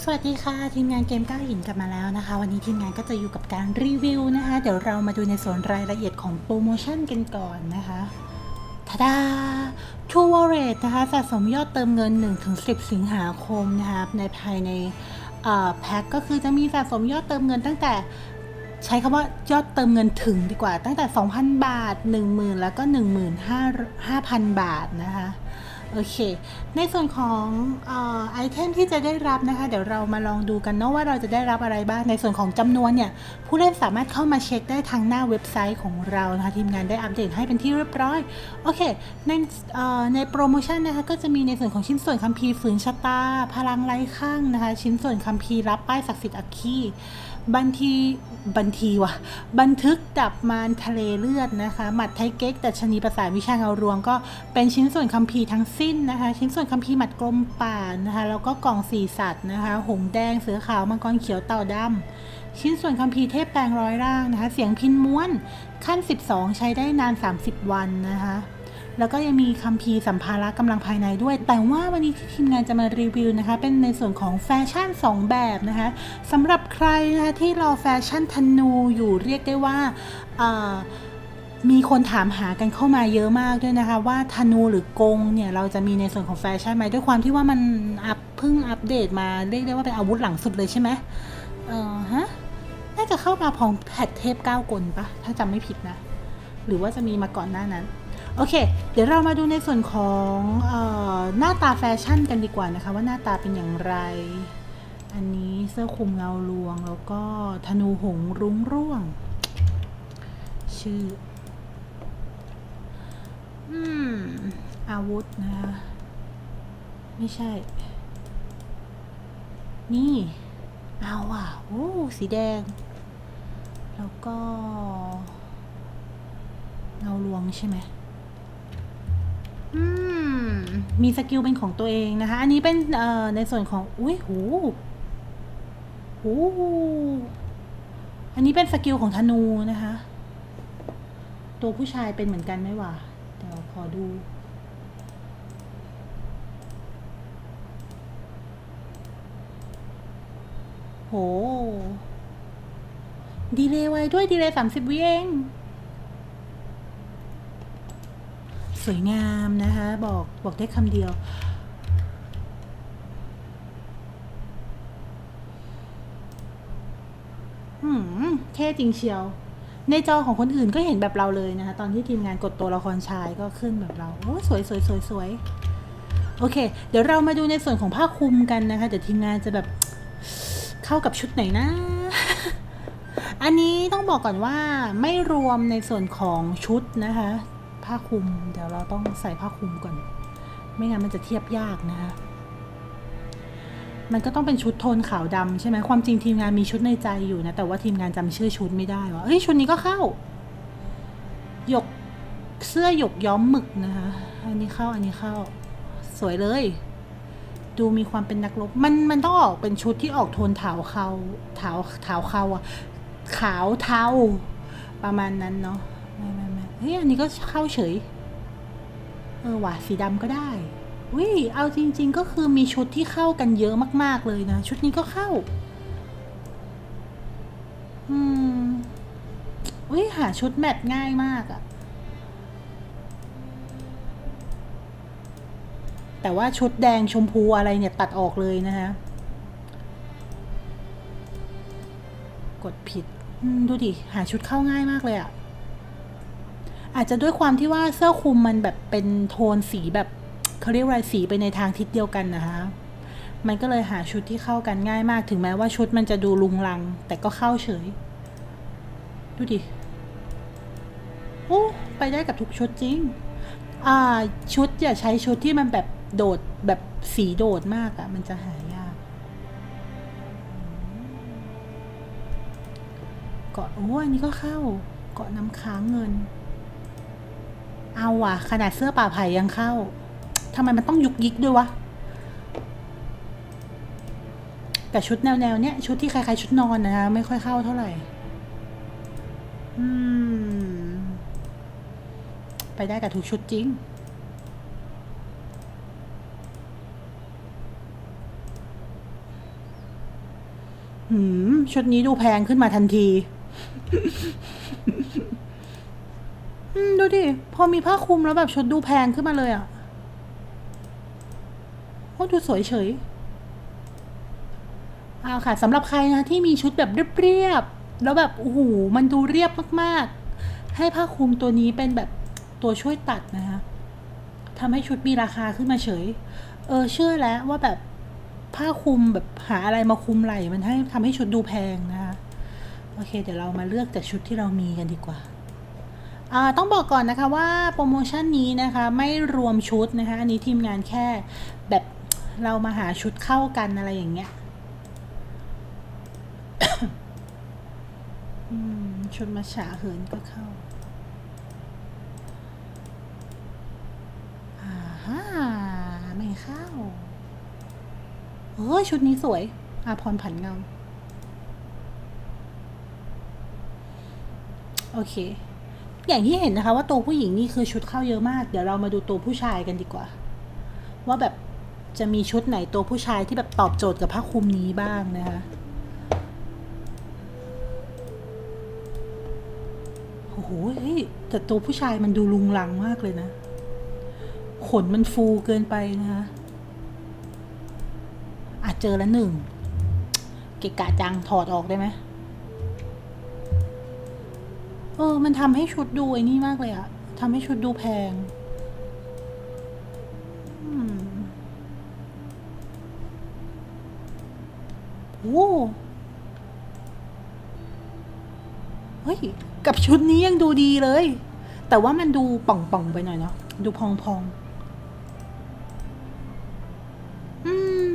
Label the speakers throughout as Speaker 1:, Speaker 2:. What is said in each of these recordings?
Speaker 1: สวัสดีค่ะ ทีมงานเกมก้าวหินกลับมาแล้วนะคะ วันนี้ทีมงานก็จะอยู่กับการรีวิวนะคะ เดี๋ยวเรามาดูในส่วนรายละเอียดของโปรโมชั่นกันก่อนนะคะทาดา True Wallet นะคะสะสมยอดเติมเงิน 1-10 สิงหาคมนะคะในภายในแพ็คก็คือจะมีสะสมยอดเติมเงินตั้งแต่ใช้คำว่ายอดเติมเงินถึงดีกว่าตั้งแต่ 2,000 บาท 10,000 แล้วก็ 15,000 บาทนะคะ โอเค ในส่วนของออไอเทมที่จะได้รับนะคะ เดี๋ยวเรามาลองดูกันเนาะว่าเราจะได้รับอะไรบ้าง ในส่วนของจำนวนเนี่ย ผู้เล่นสามารถเข้ามาเช็คได้ทางหน้าเว็บไซต์ของเรานะคะทีมงานได้อัปเดตให้เป็นที่เรียบร้อย โอเค ในในโปรโมชั่นนะคะก็จะมีในส่วนของชิ้นส่วนคัมภีร์ฝืนชะตา พลังไร้ข้างนะคะ ชิ้นส่วนคัมภีร์รับป้ายศักดิ์สิทธิ์อัคคีบันทีบันทีวะบันทึกดับมารทะเลเลือดนะคะหมัดไทเก๊กแต่ชนีประสานวิชาเงารวงก็เป็นชิ้นส่วนคัมภีร์ทั้งสิ้นนะคะ ชิ้นส่วนคัมภีร์หมัดกลมป่านนะคะ แล้วก็กล่องสีสัตว์นะคะ หงแดง เสือขาว มังกรเขียว เต่าดำชิ้นส่วนคัมภีร์เทพแปลงร้อยร่างนะคะ เสียงพินม้วน ขั้น 12 ใช้ได้นาน 30 วันนะคะ แล้วก็ยังมีคัมภีร์สัมภาระกำลังภายในด้วย แต่ว่าวันนี้ที่ทีมงานจะมารีวิวนะคะ เป็นในส่วนของแฟชั่น 2 แบบนะคะสำหรับใครนะคะที่รอแฟชั่นธนูอยู่เรียกได้ว่า มีคนถามหากันเข้ามาเยอะมากด้วยนะคะ ว่าธนูหรือกงเนี่ยเราจะมีในส่วนของแฟชั่นไหมด้วยความที่ว่ามันอัพเพิ่งอัปเดตมาเรียกได้ว่าเป็นอาวุธหลังสุดเลยใช่ไหมเออฮะน่าจะเข้ามาพร้อมแพทเทพ9กลปะถ้าจำไม่ผิดนะ หรือว่าจะมีมาก่อนหน้านั้นโอเค เดี๋ยวเรามาดูในส่วนของออหน้าตาแฟชั่นกันดีกว่านะคะ ว่าหน้าตาเป็นอย่างไร อันนี้เสื้อคลุมเงาลวง แล้วก็ธนูหงรุ้งร่วง ชื่อ อืม อาวุธนะคะไม่ใช่ นี่ เอาอะ โอ้ สีแดง แล้วก็เงาลวงใช่ไหมอืม มีสกิลเป็นของตัวเองนะคะ อันนี้เป็นเอ่อในส่วนของ อุ้ยหู หู อันนี้เป็นสกิลของธนูนะคะ ตัวผู้ชายเป็นเหมือนกันไหมวะ ขอดู โห ดีเลย์ไว้ด้วย ดีเลย์สามสิบวิเอง สวยงามนะคะ บอกบอกได้คำเดียวหืมเท่จริงเชียว ในจอของคนอื่นก็เห็นแบบเราเลยนะคะ ตอนที่ทีมงานกดตัวละครชายก็ขึ้นแบบเรา โอ้สวยสวยสวยสวยโอเค เดี๋ยวเรามาดูในส่วนของผ้าคลุมกันนะคะ เดี๋ยวทีมงานจะแบบเข้ากับชุดไหนนะ อันนี้ต้องบอกก่อนว่าไม่รวมในส่วนของชุดนะคะ ผ้าคลุม เดี๋ยวเราต้องใส่ผ้าคลุมก่อน ไม่งั้นมันจะเทียบยากนะคะ มันก็ต้องเป็นชุดโทนขาวดำใช่ไหมความจริงทีมงานมีชุดในใจอยู่นะ แต่ว่าทีมงานจำชื่อชุดไม่ได้ว่าเอ้ยชุดนี้ก็เข้า หยกเสื้อหยกย้อมหมึกนะคะ อันนี้เข้าอันนี้เข้า สวยเลย ดูมีความเป็นนักรบมันมันต้องออกเป็นชุดที่ออกโทนขาวเขาขาวขาวเขาอะขาวเทาประมาณนั้นเนาะไม่ไม่ไม่เฮ้ยอันนี้ก็เข้าเฉย เออว่ะสีดำก็ได้ วิเอาจริง ๆ ก็คือมีชุดที่เข้ากันเยอะมาก ๆ เลยนะ ชุดนี้ก็เข้า อืมวิหาชุดแมทง่ายมากอะแต่ว่าชุดแดงชมพูอะไรเนี่ยตัดออกเลยนะคะกดผิด ดูดิ หาชุดเข้าง่ายมากเลยอะอาจจะด้วยความที่ว่าเสื้อคลุมมันแบบเป็นโทนสีแบบ เขาเรียกว่าสีไปในทางทิศเดียวกันนะคะมันก็เลยหาชุดที่เข้ากันง่ายมากถึงแม้ว่าชุดมันจะดูลุงลัง แต่ก็เข้าเฉย ดูดิโอ้ไปได้กับทุกชุดจริง อ่า ชุดอย่าใช้ชุดที่มันแบบโดดแบบสีโดดมากอะมันจะหายากเกาะโอ้อันนี้ก็เข้า เกาะน้ำค้างเงิน เอาว่ะ ขนาดเสื้อป่าไผ่ยังเข้า ทำไมมันต้องยุกยิกด้วยวะ แต่ชุดแนวแนวๆเนี้ยชุดที่คล้ายๆชุดนอนนะ ไม่ค่อยเข้าเท่าไหร่ อืม ไปได้กับทุกชุดจริง หืม ชุดนี้ดูแพงขึ้นมาทันทีอืมดูดิ พอมีผ้าคลุมแล้วแบบชุดดูแพงขึ้นมาเลยอะ่ะ โอ้ดูสวยเฉยเอาค่ะสำหรับใครนะที่มีชุดแบบเรียบๆแล้วแบบโอ้โหมันดูเรียบมากๆ ให้ผ้าคลุมตัวนี้เป็นแบบตัวช่วยตัดนะคะทำให้ชุดมีราคาขึ้นมาเฉย เออเชื่อแล้วว่าแบบผ้าคลุมแบบหาอะไรมาคลุมไหล่มันให้ทำให้ชุดดูแพงนะคะโอเค เดี๋ยวเรามาเลือกจากชุดที่เรามีกันดีกว่าอ่าต้องบอกก่อนนะคะว่าโปรโมชั่นนี้นะคะไม่รวมชุดนะคะ อันนี้ทีมงานแค่แบบ เรามาหาชุดเข้ากันอะไรอย่างเงี้ยชุดมาฉาเหินก็เข้าอ่าฮะไม่เข้าเฮ้ยชุดนี้สวยอาพรผันเงา โอเค อย่างที่เห็นนะคะว่าตัวผู้หญิงนี่คือชุดเข้าเยอะมาก เดี๋ยวเรามาดูตัวผู้ชายกันดีกว่า ว่าแบบ จะมีชุดไหนตัวผู้ชายที่แบบตอบโจทย์กับผ้าคลุมนี้บ้างนะคะโอ้โหแต่ตัวผู้ชายมันดูลุงลังมากเลยนะ ขนมันฟูเกินไปนะคะอาจเจอแล้วหนึ่ง เกะกะจังถอดออกได้ไหมเออ มันทำให้ชุดดูไอ้นี่มากเลยอะทำให้ชุดดูแพง โอ้เฮ้ย กับชุดนี้ยังดูดีเลย แต่ว่ามันดูป่องๆไปหน่อยเนาะ ดูพองๆ อืม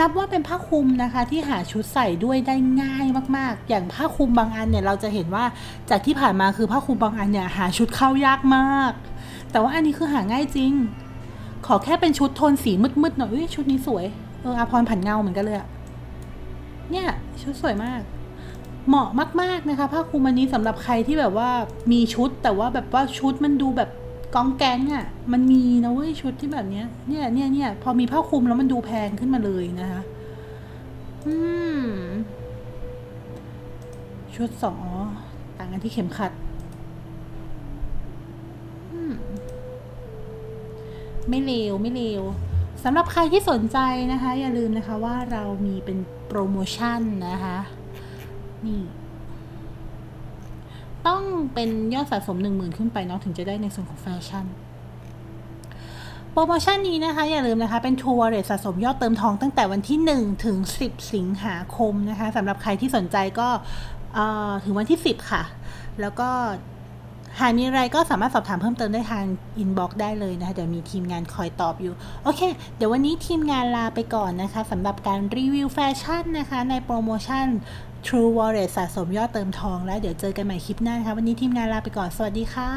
Speaker 1: นับว่าเป็นผ้าคลุมนะคะ ที่หาชุดใส่ด้วยได้ง่ายมากๆ อย่างผ้าคลุมบางอันเนี่ย เราจะเห็นว่าจากที่ผ่านมาคือผ้าคลุมบางอันเนี่ยหาชุดเข้ายากมาก แต่ว่าอันนี้คือหาง่ายจริง ขอแค่เป็นชุดโทนสีมืดๆหน่อยอชุดนี้สวย เอออาพรผันเงาเหมือนกันเลยอะ เนี่ยชุดสวยมาก เหมาะมาก ๆ นะคะผ้าคลุมอันนี้สำหรับใครที่แบบว่ามีชุดแต่ว่าแบบว่าชุดมันดูแบบกองแกงอะ่ะ มันมีนะเว้ยชุดที่แบบเนี้ย เนี่ยเนี่ยเนี่ยพอมีผ้าคลุมแล้วมันดูแพงขึ้นมาเลยนะคะ อืม ชุดสองต่างกันที่เข็มขัดไม่เลวไม่เลว สำหรับใครที่สนใจนะคะ อย่าลืมนะคะว่าเรามีเป็นโปรโมชั่นนะคะ นี่ ต้องเป็นยอดสะสม 1 0,000 ขึ้นไปเนาะถึงจะได้ในส่วนของแฟชั่น โปรโมชั่นนี้นะคะ อย่าลืมนะคะ เป็นทัวร์เรทสะสมยอดเติมทองตั้งแต่วันที่ 1 ถึง 10 สิงหาคมนะคะสำหรับใครที่สนใจก็เอ่อถึงวันที่ 10 ค่ะ แล้วก็ หากมีอะไรก็สามารถสอบถามเพิ่มเติมได้ทางอินบ็อกซ์ได้เลยนะคะ เดี๋ยวมีทีมงานคอยตอบอยู่ โอเค เดี๋ยววันนี้ทีมงานลาไปก่อนนะคะสำหรับการรีวิวแฟชั่นนะคะ ในโปรโมชั่น True Wallet สะสมยอดเติมทองแล้ว เดี๋ยวเจอกันใหม่คลิปหน้านะคะ วันนี้ทีมงานลาไปก่อน สวัสดีค่ะ